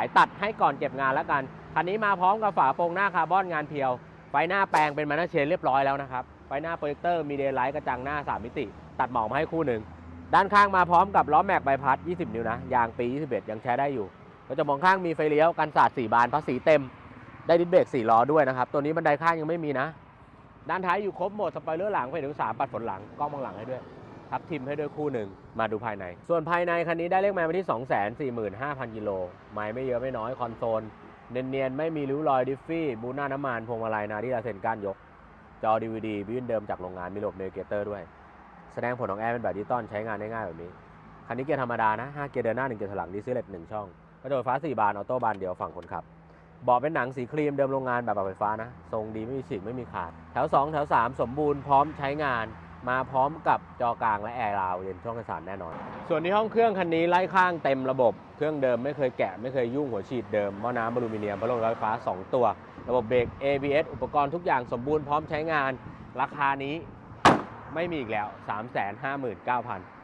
ายตัดให้ก่อนเก็บงานแล้วกัน คันนี้มาพร้อมกับฝาโปรงหน้าคาร์บอนงานเพียว ไฟหน้าแปลงเป็นมานาเชนเรียบร้อยแล้วนะครับ ไฟหน้าโปรเจคเตอร์มีเดย์ไลท์กระจังหน้า 3 มิติ ตัดหมอกมาให้คู่หนึ่ง ด้านข้างมาพร้อมกับล้อแม็กใบพัด 20 นิ้วนะ ยางปี 21 ยังใช้ได้อยู่กระจกมองข้างมีไฟเลี้ยวกันสาด4บานภาษีเต็ม ได้ดิสเบรก4ล้อด้วยนะครับ ตัวนี้บันไดข้างยังไม่มีนะ ด้านท้ายอยู่ครบหมดสปอยเลอร์หลังไฟถึง3ปัดฝนหลังกล้องมองหลังให้ด้วย ทับทิมให้ด้วยคู่หนึ่งมาดูภายใน ส่วนภายในคันนี้ได้เลขไมล์มาที่ 245,000 กิโลไมล์ไม่เยอะไม่น้อยคอนโซล เนียนๆ ไม่มีริ้วรอยดิฟฟี่บูน่าน้ำมันพวงมาลัยนาที่ลาเซนก้านยก จอ DVD บิวเดิมจากโรงงานมีระบบเนเกเตอร์ด้วย แสดงผลของแอร์เป็นแบบดิจิตอลใช้งานได้ง่ายแบบนี้ คันนี้เกียร์ธรรมดานะ5เกียร์เดินหน้า1เกียร์ถอยหลังดีเซลเลต1ช่องกระจกไฟฟ้า 4 บานออโต้บานเดียวฝั่งคนขับเบาะเป็นหนังสีครีมเดิมโรงงานแบบปรับไฟฟ้านะ ทรงดีไม่มีฉีกไม่มีขาด แถว 2 แถว 3 สมบูรณ์พร้อมใช้งาน มาพร้อมกับจอกลางและแอร์ราวเย็นช่องโดยสารแน่นอน ส่วนที่ห้องเครื่องคันนี้ไล่ข้างเต็มระบบ เครื่องเดิมไม่เคยแกะไม่เคยยุ่งหัวฉีดเดิมหม้อน้ำอลูมิเนียมพัดลมไฟฟ้า 2 ตัว ระบบเบรก ABS อุปกรณ์ทุกอย่างสมบูรณ์พร้อมใช้งาน ราคานี้ไม่มีอีกแล้ว 359,000